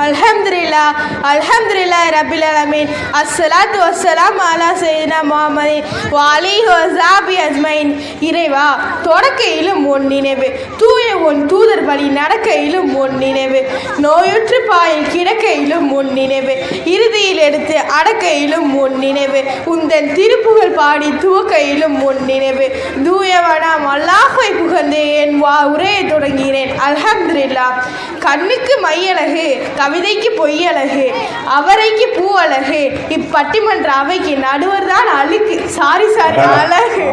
அல்ஹம்துலில்லா அல்ஹம்துலில்லா ரபில் அலமீன் அஸ்ஸலாத்து வஸ்ஸலாம் அலா சையீனா முஹம்மதின் வாலி வஸாபி அஜ்மைன் இறைவா தொடக்கையிலும் உன் நினைவு. தூ உன் தூதர் வழி நடக்கையிலும் உன் நினைவு. நோயுற்று பாயில் கிடக்கையிலும் உன் நினைவு. இறுதியில் எடுத்து அடக்கையிலும் உன் நினைவு. உந்தன் திருப்புகழ் பாடி துவக்கையிலும் உன் நினைவு. தூயவனாம் அல்லாஹை புகழ்ந்து என் வா உரையை தொடங்கினேன். அல்ஹம்துலில்லா. கண்ணுக்கு மையழகு கவிதைக்கு பொய்யழகு அவரைக்கு பூ அழகு இப்பட்டிமன்ற அவைக்கு நடுவர் தான் அழுக்கு. சாரி சாரி அழகு.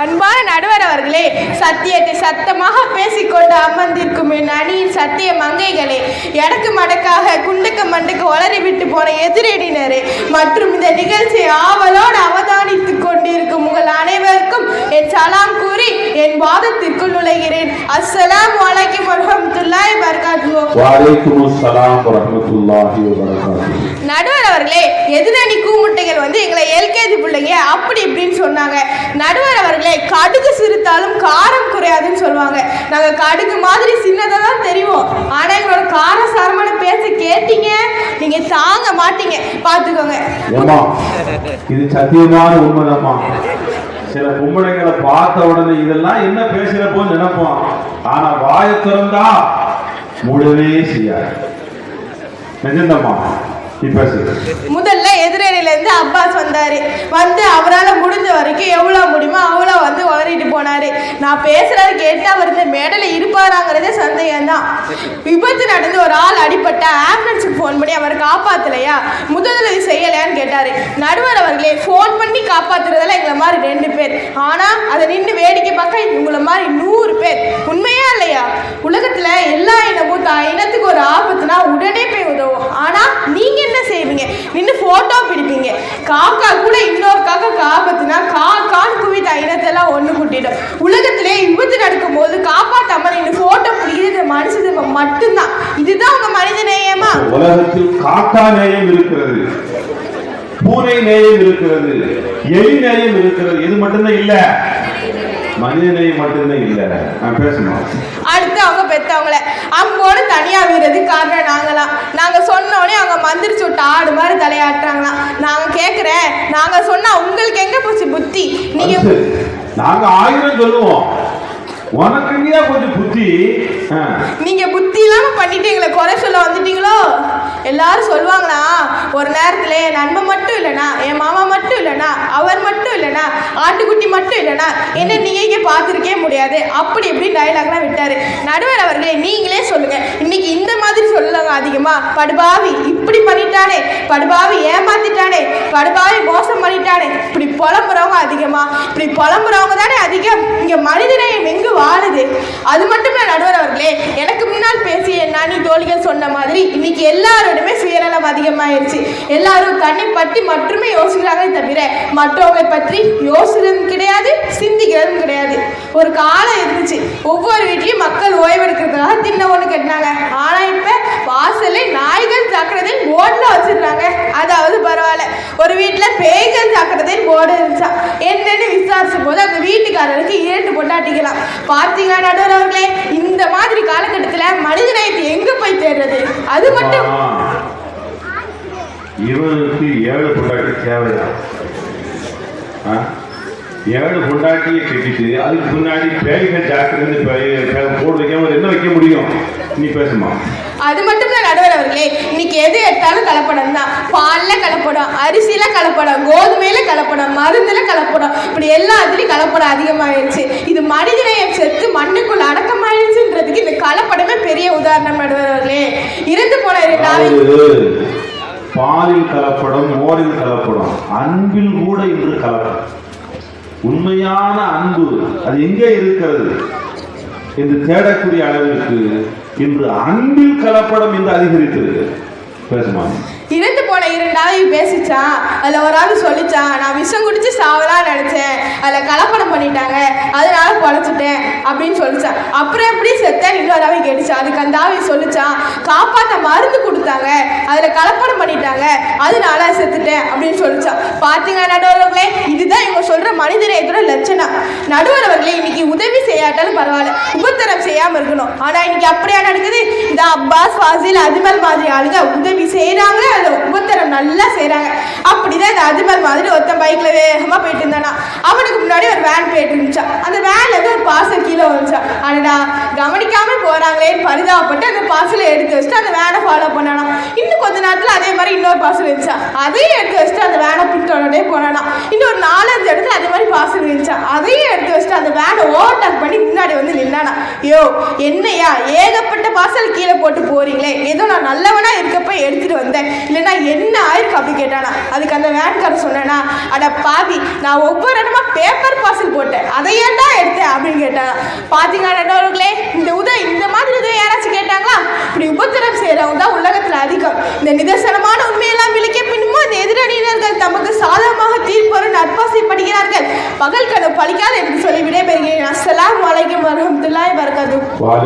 அன்பான நடுவர் அவர்களே சத்தியத்தை சத்தமாக பேசிக்கொண்டு அமர்ந்திருக்கும் என் அணியின் சத்திய மங்கைகளே எடக்கு மடக்காக குண்டுக்கு மண்டுக்கு வளரி விட்டு போன எதிரடினரே மற்றும் இந்த நிகழ்ச்சியை ஆவலோடு அவதானித்துக் கொண்டிருக்கும் உங்கள் அனைவருக்கும் என் சலாம் கூறி என் வாதத்திற்குள் நுழைகிறேன். அஸ்ஸலாமு அலைக்கும் வரஹ்மத்துல்லாஹி வபரகாத்துஹு. வலைக்கும் அஸ்ஸலாம் வரஹ்மத்துல்லாஹி வபரகாத்துஹு. நடுவர் அவர்களே எதிரணி கூமுட்டைகள் வந்து எங்களை எல்கேஜி பிள்ளைங்க அப்படின்னு சொன்னாங்க. நடுவர் அவர்களே கடுகு சிரித்தாலும் காரம் குறையாதுன்னு சொல்லுவாங்க. நாங்கள் கடுகு மாதிரி சின்னதாக தான் தெரியும் ஆனால் எங்களோட காரசாரமான பேச கேட்டீங்க. நீங்க தாங்க மாட்டீங்க. பார்த்துக்கோங்க. இது சத்தியமான உண்மைதாம்மா. சில பொம்பளைங்களை பார்த்த உடனே இதெல்லாம் என்ன பேசுறப்போ நினைப்போம். ஆனா வாய திறந்தா மூடவே செய்யாது. நிஜந்தம்மா முதல்ல எதிரணியிலேருந்து அப்பாஸ் வந்தார். வந்து அவரால் முடிஞ்ச வரைக்கும் எவ்வளோ முடியுமோ அவ்வளோ வந்து உளறிட்டு போனார். நான் பேசுகிறத கேட்டு அவர் இந்த மேடையில் இருப்பாராங்கிறதே சந்தேகம்தான். விபத்து நடந்து ஒரு ஆள் அடிப்பட்ட ஆம்புலன்ஸுக்கு ஃபோன் பண்ணி அவர் காப்பாற்றலையா முதலுதவி செய்யலையான்னு கேட்டார். நடுவர் அவர்களே ஃபோன் பண்ணி காப்பாற்றுறதெல்லாம் எங்களை மாதிரி ரெண்டு பேர். ஆனால் அதை நின்று வேடிக்கை பார்க்க உங்களை மாதிரி நூறு பேர். உண்மையா இல்லையா? உலகத்தில் எல்லா இனமும் இனத்துக்கு ஒரு ஆபத்துனா உடனே போய் உதவும். ஆனால் நீங்கள் செய்வீங்க நின்று ஃபோட்டோ பிடிப்பீங்க. காக்கா கூட இன்னொரு காக்கா ஆபத்துனா கா கான் குவித்த இனத்தெல்லாம் ஒன்று கூட்டிடும். உலகத்திலே விபத்து நடக்கும்போது காப்பாற்றாம நின்று ஃபோட்டோ பிடிக்கிறது மனுஷது மட்டும்தான். இதுதான் உங்கள் மனித நேயமா? உலகத்தில் காக்கா நேயம் இருக்கிறது. பூனை நேயம் இருக்கிறது. எலி நேயம் இருக்கிறது. இது மட்டும்தான் இல்ல? மனித நேயம் மட்டும்தான் இல்ல. நான் பேசணும். பெற்றவங்கள அம்போடு தனியா வீரது காரணம் நாங்களாம். நாங்க சொன்னோடனே அவங்க மந்திரிச்சு விட்டு ஆடு மாதிரி தலையாட்டுறாங்களாம். நாங்க கேக்குறேன். நாங்க சொன்னா உங்களுக்கு எங்க போச்சு புத்தி? நீங்கள் நாங்கள் ஆயிரம் சொல்லுவோம். உனக்கு நீயா கொஞ்சம் புத்தி. நீங்க புத்தி இல்லாம பண்ணிட்டு எங்களை குறை சொல்ல வந்துட்டீங்களோ? எல்லாரும் சொல்லுவாங்களா ஒரு நேரத்துல என் நண்பன் மட்டும் இல்லைனா என் மாமா மட்டும் இல்லைனா அவர் மட்டும் இல்லைனா ஆட்டுக்குட்டி மட்டும் இல்லைனா என்ன நீங்க இங்கே பார்த்துருக்கே முடியாது. அப்படி இப்படி டைலாக்லாம் விட்டாரு. நடுவர் அவர்களே நீங்களே சொல்லுங்க. இன்னைக்கு இந்த மாதிரி சொல்லுங்க அதிகமா படுபாவி இப்படி பண்ணிட்டானே. படுபாவி ஏமாத்திட்டானே. படுபாவி மோசம் பண்ணிட்டானே. இப்படி புலம்புறவங்க அதிகமா. இப்படி புலம்புறவங்க தானே அதிகம். இங்க அது மட்டுமே நடுவர் அவர்களே எனக்கு முன்னால் பேசிய நானி தோழிகள் சொன்ன மாதிரி இன்னைக்கு எல்லாரோடுமே சுயநலம் அதிகமாயிருச்சு. எல்லாரும் தன்னை பற்றி மட்டுமே யோசிக்கிறாங்களே தவிர மற்றவங்களை பற்றி யோசிக்கிறதும் கிடையாது சிந்திக்கிறதும் கிடையாது. ஒரு காலம் இருந்துச்சு. ஒவ்வொரு வீட்லையும் மக்கள் ஓய்வெடுக்கிறதுக்காக தின்ன ஒன்று கட்டினாங்க ஆனால் இப்போ வாசல்ல நாய்கள் ஜாக்கிரதை போர்டில் வச்சிருக்காங்க. அதாவது பரவாயில்ல. ஒரு வீட்டில் பேய்கள் ஜாக்கிரதை போர்டு இருந்துச்சா? என்னன்னு விசாரிச்ச போது அந்த வீட்டுக்காரருக்கு இரண்டு பொண்டாட்டிக்கலாம் பார்த்தீங்களா நடுவர் அவர்களே? இந்த மாதிரி காலகட்டத்துல மனித நேயத்தை எங்க போய் தேடுறது? அது மட்டும் ஆ. ஏழு பொண்டாட்டி தேவையா? ஏழு பொண்டாட்டியை கட்டிட்டு அதுக்கு முன்னாடி பேய்கள் ஜாக்கிரதை போட்டு வைக்காம என்ன வைக்க முடியும்? நீ பேசுமா? அது மட்டும் தான் நடுவர் அவர்களே. இன்னைக்கு எது எடுத்தாலும் கலப்படம் தான் பால்ல கலப்படம் அரிசியில கலப்படம் கோதுமையில கலப்படம் மருந்துல கலப்படம். இப்படி எல்லாத்துலயும் கலப்படம் அதிகமாயிருச்சு. இது மனிதநேயம் செத்து மண்ணுக்குள்ள அடக்கமாயிருச்சுன்றதுக்கு இந்த கலப்படமே பெரிய உதாரணம் நடுவர் அவர்களே. இறந்து போன பாலில் கலப்படம் மோரில் கலப்படம் அன்பில் கூட இன்று கலப்படம். உண்மையான அன்பு அது எங்கே இருக்கிறது என்று தேடக்கூடிய அளவிற்கு இன்று அன்பில் கலப்படம் என்று அதிகரித்திருக்கு. பேசுமா இறந்து போன இரண்டு ஆளையும் பேசிச்சான் அதில் ஒரு ஆள் சொல்லிச்சான் நான் விஷம் குடிச்சு சாவலாம்னு நினச்சேன். அதில் கலப்படம் பண்ணிட்டாங்க. அதனால பொழைச்சிட்டேன். அப்படின்னு சொல்லிச்சான் அப்புறம் எப்படி செத்தேன்? இன்னொரு ஆவி கேட்டுச்சு? அதுக்கு அந்த ஆவி சொல்லிச்சான் காப்பாற்ற மருந்து கொடுத்தாங்க. அதில் கலப்படம் பண்ணிட்டாங்க. அதனால செத்துட்டேன் அப்படின்னு சொல்லிச்சான் பார்த்தீங்களா நடுவர்களே? இதுதான் இவங்க சொல்கிற மனிதநேயத்தோட லட்சணம். நடுவரவர்களே இன்னைக்கு உதவி செய்யாட்டாலும் பரவாயில்ல. உபத்தரம் செய்யாமல் இருக்கணும். ஆனால் இன்னைக்கு அப்படியா நடக்குது? இந்த அப்பாஸ் ஃபாசில் அஜ்மல் மாதிரி ஆளுங்க உதவி செய்கிறாங்க நல்லா செய்கிறாங்க அப்படிதான் இந்த அஜ்மல் மாதிரி ஒருத்தன் பைக்கில் வேகமாக போயிட்டு இருந்தானா. அவனுக்கு முன்னாடி ஒரு வேன் போயிட்டு இருந்துச்சா. அந்த வேன்ல இருந்து ஒரு பார்சல் கீழே வந்துச்சான் அடடா கவனிக்காம போறாங்களேன்னு பரிதாபப்பட்டு அந்த பார்சலை எடுத்து வச்சுட்டு அந்த வேனை ஃபாலோ பண்ணானா. இன்னும் கொஞ்ச நேரத்தில் அதே மாதிரி இன்னொரு பார்சல் இருந்துச்சா. அதையும் எடுத்து வச்சுட்டு அந்த வேனை பின்தொடர்ந்தே போனானா. இன்னும் ஒரு நாலஞ்சு இடத்துல அதே மாதிரி பார்சல் இருந்துச்சா. அதையும் எடுத்து வச்சுட்டு அந்த வேனை ஓவர்டேக் பண்ணி முன்னாடி வந்து நின்னானா. யோ என்னையா? ஏகப்பட்ட பார்சல் கீழே போட்டு போகிறீங்களே ஏதோ நான் நல்லவனாக இருக்கப்ப எடுத்துகிட்டு வந்தேன். இல்லைனா என்ன ஆயிருக்கு அப்படி கேட்டானா. அதுக்கு அந்த வேன்காரர் சொன்னேனா அட பாதி நான் ஒவ்வொரு இடமா பேப்பர் பார்சல் போட்டேன். அதை ஏன்டா எடுத்தேன்? அப்படின்னு கேட்டானா. பார்த்தீங்கன்னா நண்பர்களே இந்த உதவி இந்த மாதிரி உதவி யாராச்சும் கேட்டாங்களா? இப்படி உபத்திரம் செய்கிறவங்க தான் உலகத்தில் அதிகம். இந்த நிதர்சனம்